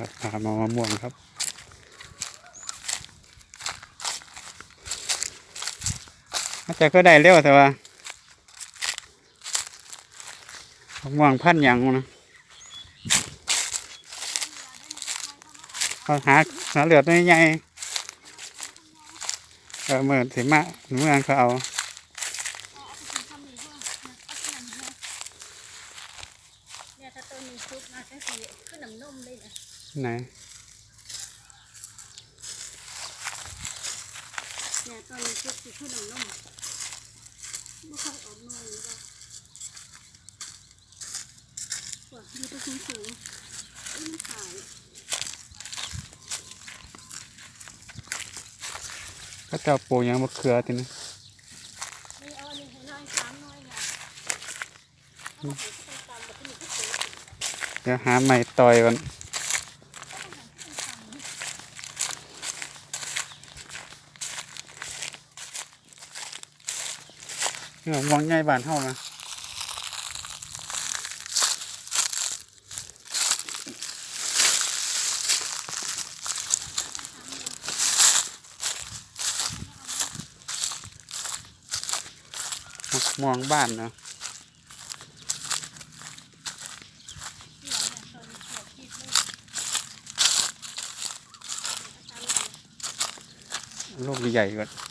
ครับพามามะม่วงครับ อาจจะก็ได้เร็วแต่ว่ามะม่วงพันหยังนะเขาหาหาเหลือดใหญ่เออเมื่อสิมาเมื่อเขาเอาเนี่ยถ้าต้นนี้ซุกนะจังสีขึ้นน้ำนมเลยนะ ไหนเนี่ยต้นนี้ซุกสิขึ้นน้ำนมไม่ค่อยออกนมหรือเปล่าว่าดูตัวสูงสูงๆเอ้ยมันขายก็จะปลูกหยังมะเขือทีนี้ไม่เอาอันนี้ให้น้อยสามน้อยเนี่ยเอาไปให้เขาตำแบบนี้ก็สวยเดี๋ยวหาใหม่ต่อยก่อน นี่มะม่วงใหญ่บานเท่านะมะม่วงบ้านเนาะลูกใหญ่ก่อน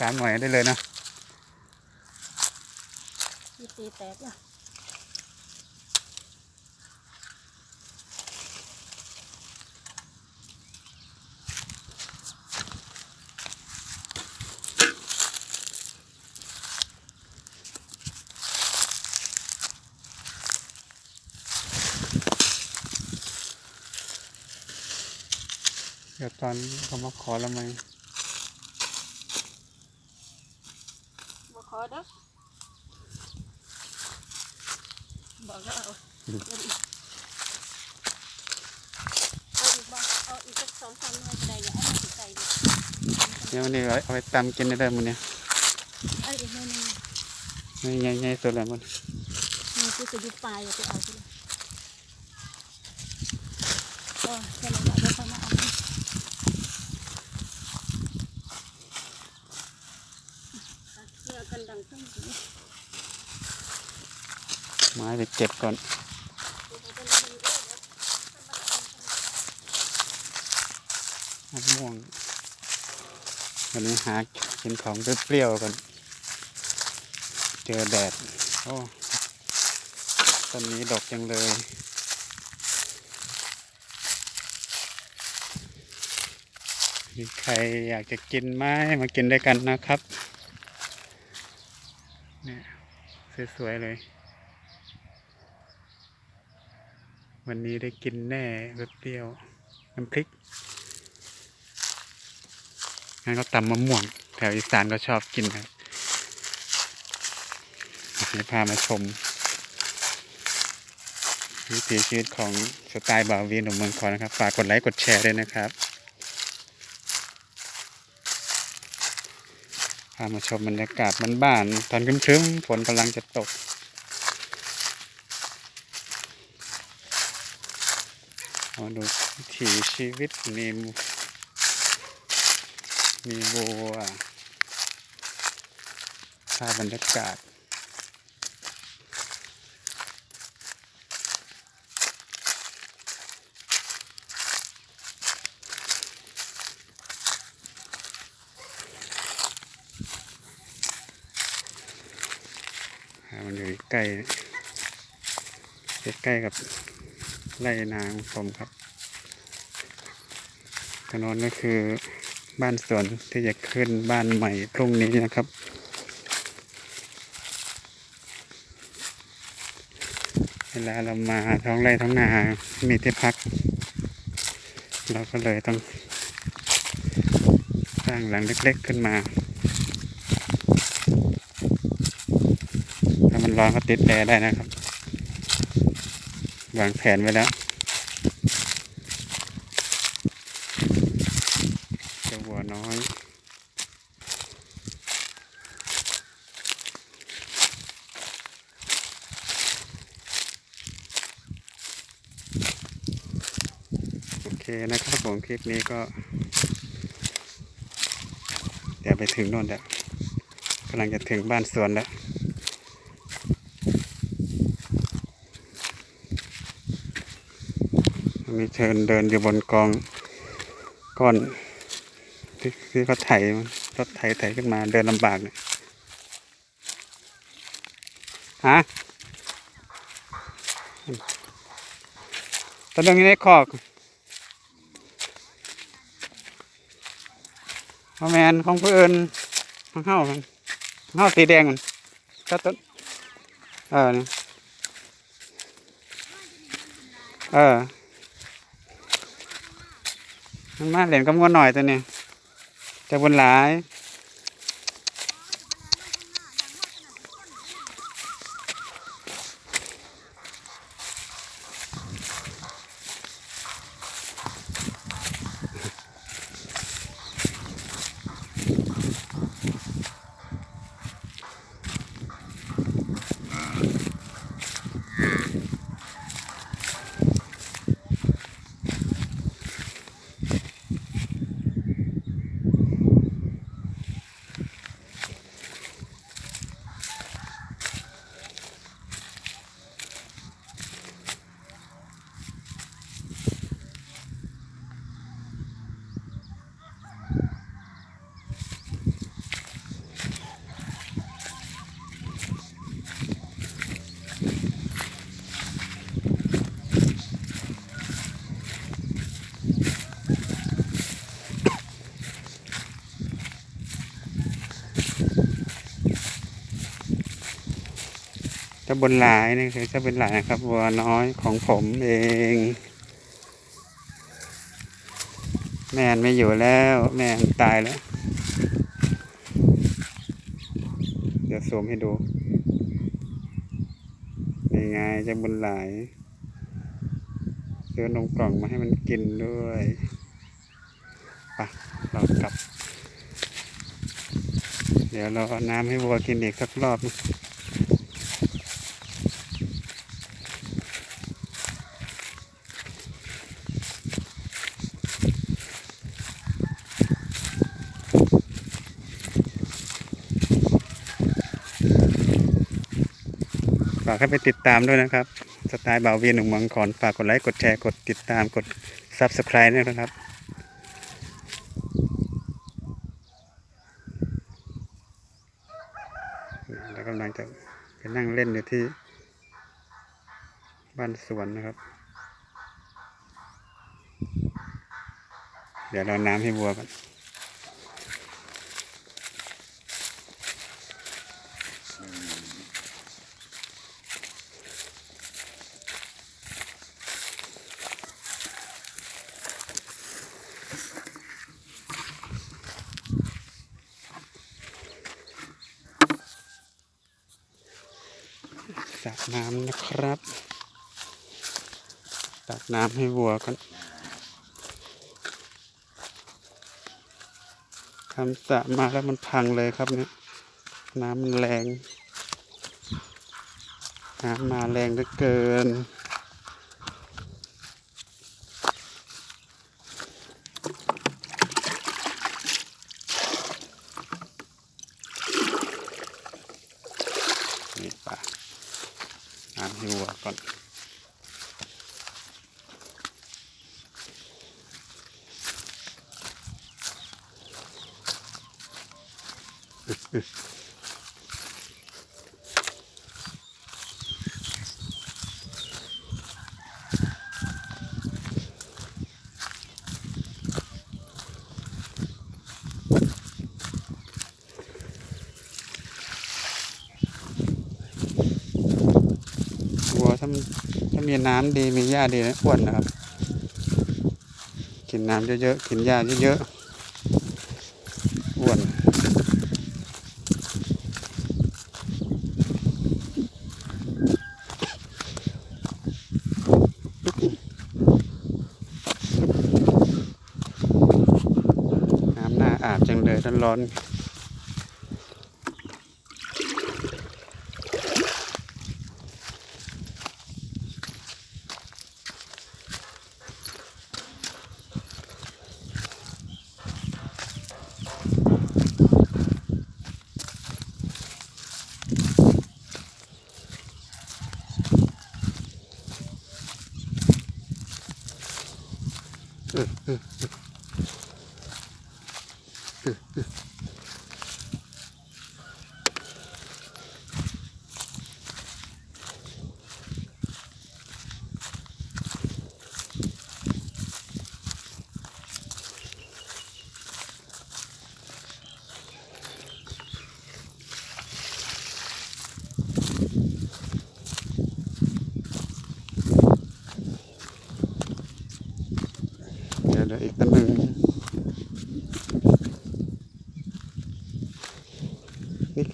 สามหน่วยได้เลยนะมีตีแตกเนี่ยเดี๋ยวตอนเขามาขอแล้วไหม บอกขอเด้อบอกก็เอาเอาอีกเอาอีกบ่เอาอีกสัก ม้ไปเก็บก่อน มะม่วง วันนี้หากินของเปรี้ยวๆก่อน เจอแดด โอ้ต้นนี้ดอกจังเลยมีใครอยากจะกินไหมมากินด้วยกันนะครับ เนี่ย สวย ๆ เลย วันนี้ได้กินแน่รสเปรี้ยว น้ำพริกงั้นก็ตำมะม่วง แถวอีสานก็ชอบกินครับเดี๋ยวพามาชมวิถีชีวิตของสไตล์บาวีหนุ่มเมืองคอนนะครับ ฝากกดไลค์กดแชร์ด้วยนะครับ พามาชมบรรยากาศบ้านๆตอนครึ้มๆฝนกำลังจะตก มาดูวิถีชีวิตมีมมีบัวภาพบรรยากาศมันอยู่ใกล้ใกล้กับ ไร่นาของผมครับถนนก็คือบ้านสวนที่จะขึ้นบ้านใหม่พรุ่งนี้นะครับ เวลาเรามาท้องไร่ท้องนามีที่พัก เราก็เลยต้องสร้างหลังเล็กๆขึ้นมาถ้ามันร้อนก็ติดแอร์ได้นะครับ วางแผนไว้แล้วเจ้าวัวน้อยคนะครับผมคลิปนี้ก็ เดี๋ยวไปถึงโน่นแล้วกำลังจะถึงบ้านสวนแล้ว มีเชิญเดินอยู่บนกองก้อนที่ที่เขาไถรถไถไถขึ้นมาเดินลำบากเนี่ยฮะตอนนี้ในคอกพ่อแมนของเพื่อนของเฮาของเฮาสีแดงมันก็ต้นเออนี่เออ มันมาเหรียญกำงวนหน่อยตัวนี้จะบนหลาย บนหลายนี่คือจะเป็นหลายนะครับวัวน้อยของผมเอง แม่นไม่อยู่แล้ว แม่นตายแล้ว เดี๋ยวซูมให้ดูนี่ไงเจะบนหลายซื้อนมกล่องมาให้มันกินด้วยไปะเรากลับ เดี๋ยวเราเอาน้ำให้วัวกินอีกสักรอบนึงากให้ไปติดตามด้วยนะครับ สไตล์บ่าวเวียนหนุ่มเมืองขอนฝากกดไลค์กดแชร์กดติดตามกด Subscribe ด้วยนะครับแล้วกำลังจะไปนั่งเล่นอยู่ที่บ้านสวนนะครับ เดี๋ยวเราน้ำให้วัวกัน สระน้ำนะครับ ตั กน้ำให้วัวกันทำสระมาแล้วมันพังเลยครับเนี่ย น้ำมันแรง น้ำมาแรงเหลือเกินปลาน้ำให้วัวก่อน วัวถ้าถ้ามีน้ำดีมีหญ้าดีนะอ้วนนะครับ กินน้ำเยอะๆ กินหญ้าเยอะๆ อ้วน น้ำหน้าอาบจังเลย ร้อน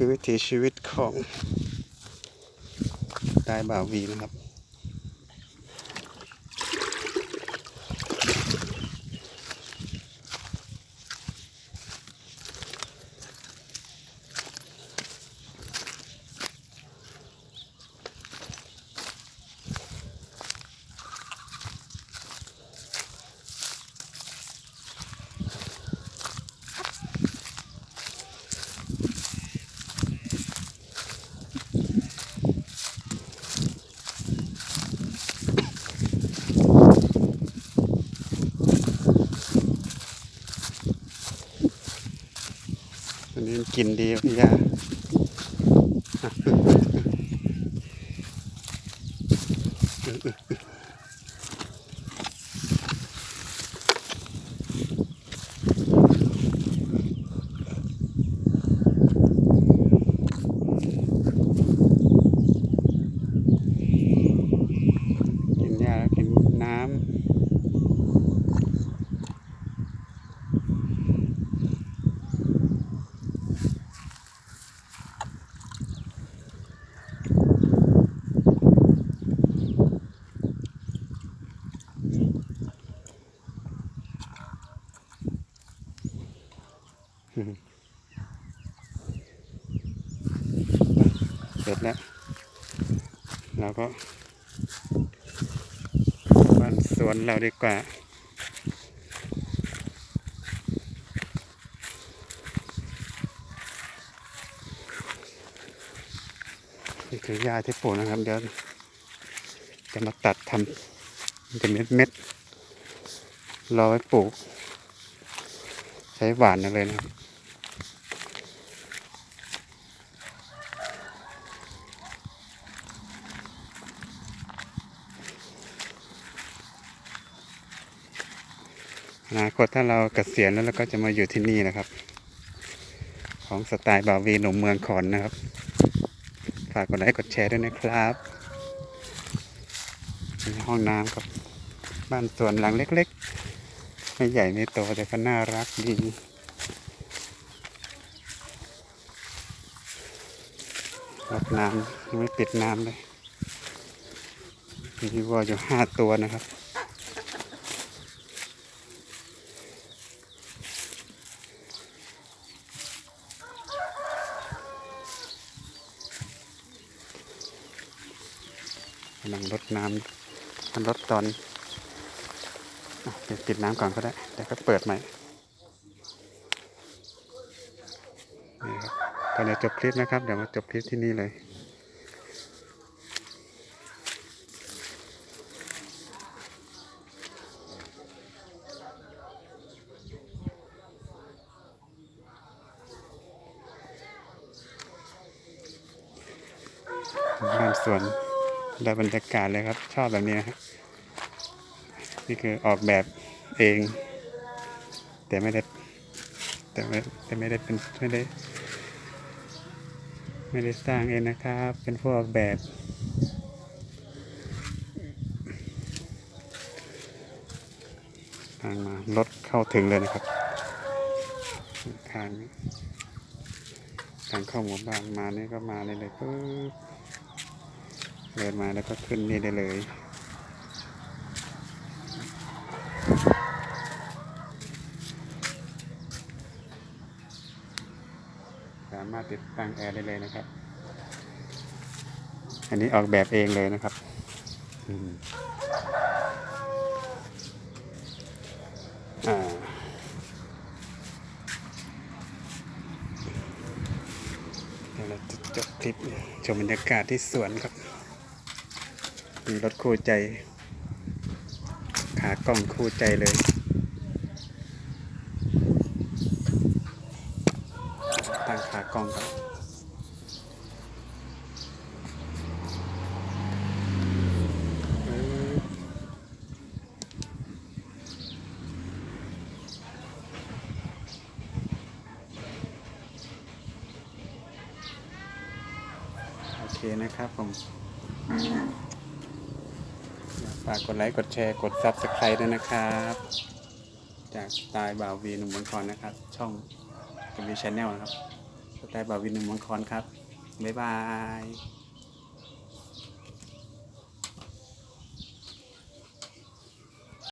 คือวิถีชีวิตของตายบ่าววีนะครับ กินดีพี่ยากินหญ้าแล้วกินน้ำ เสร็จแล้ว เราก็บ้านสวนเราดีกว่า นี่คือหญ้าที่ปลูกนะครับ เดี๋ยวจะมาตัดทำมันจะเม็ดเม็ดๆรอไว้ปลูก ใช้หวานนั่นเลยนะครับ อนาคตถ้าเราเกษียณแล้วเราก็จะมาอยู่ที่นี่นะครับ ของสไตล์บาวีหนุ่มเมืองขอนนะครับ ฝากกดไลค์กดแชร์ด้วยนะครับมีห้องน้ำครับ บ้านสวนหลังเล็กๆ ไม่ใหญ่ไม่โตแต่ก็น่ารักดีรดน้ำยังไม่ปิดน้ำเลยมีวัวอยู่ห้าตัวนะครับำลังรดน้ำมันรดตอนเดี๋ยวปิดน้ำก่อนก็ได้เดี๋ยวก็เปิดใหม่นี่ครับตอนนี้จบคลิปนะครับ เดี๋ยวมาจบคลิปที่นี่เลยบ้านสวน ได้บรรยากาศเลยครับ ชอบแบบนี้ครับนี่คือออกแบบเอง แต่ไม่ได้แต่ไม่แต่ไม่ได้เป็นไม่ได้ ไม่ได้สร้างเองนะครับ เป็นผู้ออกแบบทางมารถเข้าถึงเลยนะครับ ทางทางเข้าหมู่บ้านมานี่ก็มาเลยเลยปึ๊บ เดินมาแล้วก็ขึ้นนี่ได้เลยสามารถติดตั้งแอร์ได้เลยนะครับ อันนี้ออกแบบเองเลยนะครับอ่าเดี๋ยวเราจะจบคลิปชมบรรยากาศที่สวนครับ มีรถคู่ใจ ขากล้องคู่ใจเลยตั้งขากล้องครับโอเคนะครับผม ฝากกดไลค์กดแชร์กด Subscribe ด้วยนะครับ จากสไตล์บ่าววีหนุ่มมังคอนนะครับ ช่องกัมีชแนลนะครับสไตล์บ่าววีหนุ่มมังคอนครับ บ๊ายบาย